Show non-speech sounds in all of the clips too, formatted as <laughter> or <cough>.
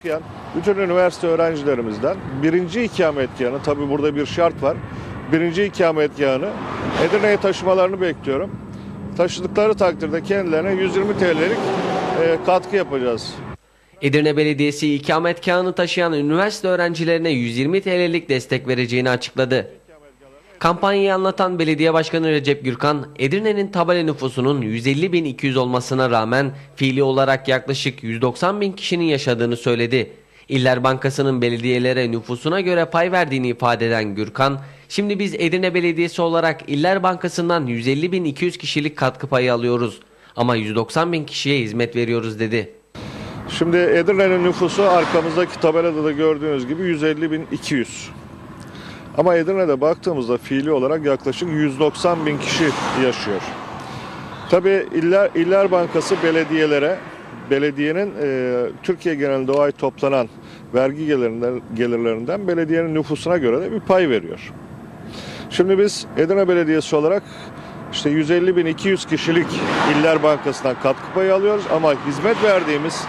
okuyan bütün üniversite öğrencilerimizden birinci ikametgahını, tabi burada bir şart var, birinci ikametgahını Edirne'ye taşımalarını bekliyorum. Taşıdıkları takdirde kendilerine 120 TL'lik e, katkı yapacağız. Edirne Belediyesi ikametgahını taşıyan üniversite öğrencilerine 120 TL'lik destek vereceğini açıkladı. Kampanyayı anlatan Belediye Başkanı Recep Gürkan, Edirne'nin tabela nüfusunun 150.200 olmasına rağmen fiili olarak yaklaşık 190 bin kişinin yaşadığını söyledi. İller Bankası'nın belediyelere nüfusuna göre pay verdiğini ifade eden Gürkan, şimdi biz Edirne Belediyesi olarak İller Bankası'ndan 150.200 kişilik katkı payı alıyoruz ama 190 bin kişiye hizmet veriyoruz dedi. Şimdi Edirne'nin nüfusu arkamızdaki tabelada da gördüğünüz gibi 150.200. Ama Edirne'de baktığımızda fiili olarak yaklaşık 190 bin kişi yaşıyor. Tabii İller, İller Bankası belediyelere, belediyenin e, Türkiye genelinde o ay toplanan vergi gelirlerinden, gelirlerinden belediyenin nüfusuna göre de bir pay veriyor. Şimdi biz Edirne Belediyesi olarak işte 150.200 kişilik İller Bankası'ndan katkı payı alıyoruz ama hizmet verdiğimiz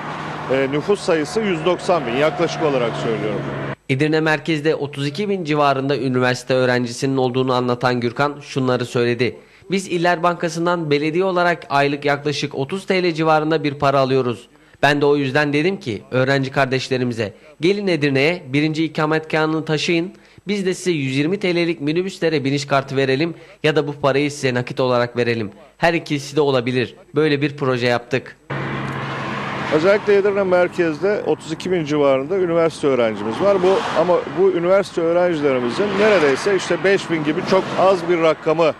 e, nüfus sayısı 190 bin yaklaşık olarak söylüyorum. Edirne merkezde 32 bin civarında üniversite öğrencisinin olduğunu anlatan Gürkan şunları söyledi. Biz İller Bankası'ndan belediye olarak aylık yaklaşık 30 TL civarında bir para alıyoruz. Ben de o yüzden dedim ki öğrenci kardeşlerimize gelin Edirne'ye birinci ikametgahını taşıyın. Biz de size 120 TL'lik minibüslere biniş kartı verelim ya da bu parayı size nakit olarak verelim. Her ikisi de olabilir. Böyle bir proje yaptık. Özellikle Edirne merkezde 32 bin civarında üniversite öğrencimiz var. Bu ama bu üniversite öğrencilerimizin neredeyse işte 5 bin gibi çok az bir rakamı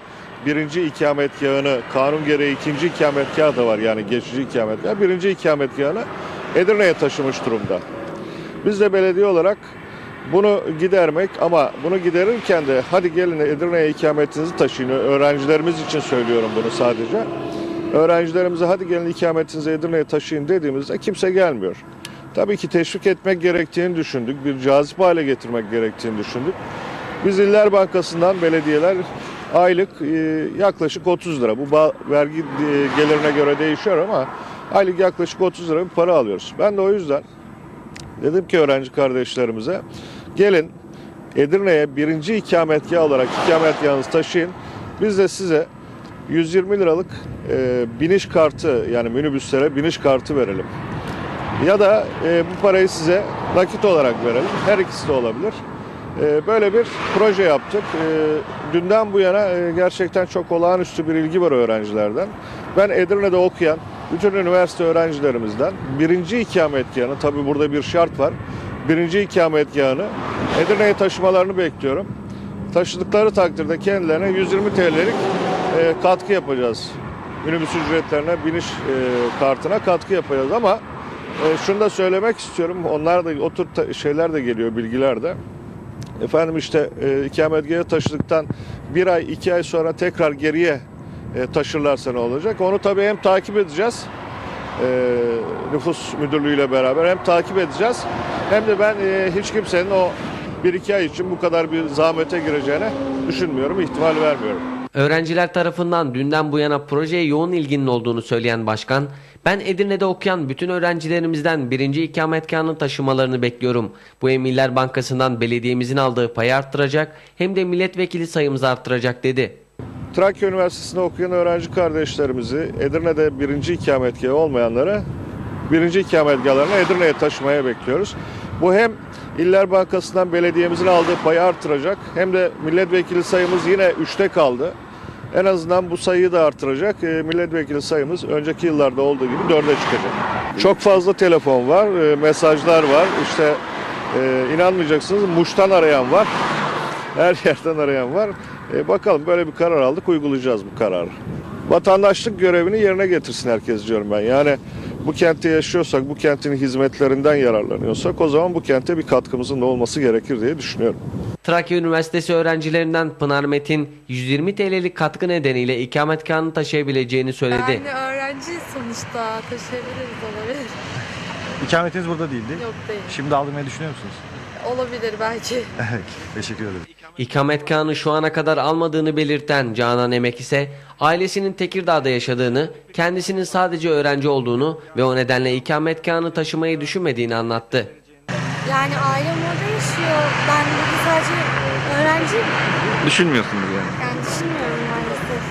birinci ikametgahını kanun gereği ikinci ikametgah da var yani geçici ikametgah. Birinci ikametgahını Edirne'ye taşımış durumda. Biz de belediye olarak bunu gidermek ama bunu giderirken de hadi gelin Edirne'ye ikametinizi taşıyın. Öğrencilerimiz için söylüyorum bunu sadece. Öğrencilerimize hadi gelin ikametinizi Edirne'ye taşıyın dediğimizde kimse gelmiyor. Tabii ki teşvik etmek gerektiğini düşündük. Bir cazip hale getirmek gerektiğini düşündük. Biz İller Bankası'ndan belediyeler aylık e, yaklaşık 30 lira. Bu vergi e, gelirine göre değişiyor ama aylık yaklaşık 30 lira bir para alıyoruz. Ben de o yüzden Dedim ki öğrenci kardeşlerimize gelin Edirne'ye birinci ikametgah olarak ikametgahınızı taşıyın. Biz de size 120 liralık e, biniş kartı yani minibüslere biniş kartı verelim. Ya da e, bu parayı size nakit olarak verelim. Her ikisi de olabilir. E, böyle bir proje yaptık. E, dünden bu yana e, gerçekten çok olağanüstü bir ilgi var öğrencilerden. Ben Edirne'de okuyan bütün üniversite öğrencilerimizden birinci ikametgahını, tabi burada bir şart var. Birinci ikametgahını Edirne'ye taşımalarını bekliyorum. Taşıdıkları takdirde kendilerine 120 TL'lik e, katkı yapacağız. Minibüs ücretlerine, biniş e, kartına katkı yapacağız ama e, şunu da söylemek istiyorum. Onlar da o şeyler de geliyor, bilgiler de. Efendim işte e, ikametgaha taşıdıktan bir ay, iki ay sonra tekrar geriye e, taşırlarsa ne olacak? Onu tabii hem takip edeceğiz e, nüfus müdürlüğüyle beraber hem takip edeceğiz hem de ben e, hiç kimsenin o bir iki ay için bu kadar bir zahmete gireceğine düşünmüyorum, ihtimal vermiyorum. Öğrenciler tarafından dünden bu yana projeye yoğun ilginin olduğunu söyleyen başkan, ben Edirne'de okuyan bütün öğrencilerimizden birinci ikametgahını taşımalarını bekliyorum. Bu hem İller Bankası'ndan belediyemizin aldığı payı arttıracak hem de milletvekili sayımızı arttıracak dedi. Trakya Üniversitesi'nde okuyan öğrenci kardeşlerimizi Edirne'de birinci ikametgahı olmayanları birinci ikametgahlarını Edirne'ye taşımaya bekliyoruz. Bu hem İller Bankası'ndan belediyemizin aldığı payı artıracak hem de milletvekili sayımız yine 3'te kaldı. En azından bu sayıyı da artıracak. E, milletvekili sayımız önceki yıllarda olduğu gibi 4'e çıkacak. Çok fazla telefon var, e, mesajlar var. İşte e, inanmayacaksınız Muş'tan arayan var. <laughs> Her yerden arayan var. E, bakalım böyle bir karar aldık, uygulayacağız bu kararı. Vatandaşlık görevini yerine getirsin herkes diyorum ben. Yani bu kentte yaşıyorsak, bu kentin hizmetlerinden yararlanıyorsak o zaman bu kente bir katkımızın da olması gerekir diye düşünüyorum. Trakya Üniversitesi öğrencilerinden Pınar Metin 120 TL'lik katkı nedeniyle ikametgahını taşıyabileceğini söyledi. Yani öğrenci sonuçta taşıyabiliriz olabilir. İkametiniz burada değildi. Yok değil. Şimdi aldırmayı düşünüyor musunuz? Olabilir belki. <laughs> Teşekkür ederim. İkametgahını şu ana kadar almadığını belirten Canan Emek ise ailesinin Tekirdağ'da yaşadığını, kendisinin sadece öğrenci olduğunu ve o nedenle ikametgahını taşımayı düşünmediğini anlattı. Yani ailem orada yaşıyor. Ben burada sadece öğrenciyim. Düşünmüyorsunuz yani. Yani düşünmüyorum maalesef.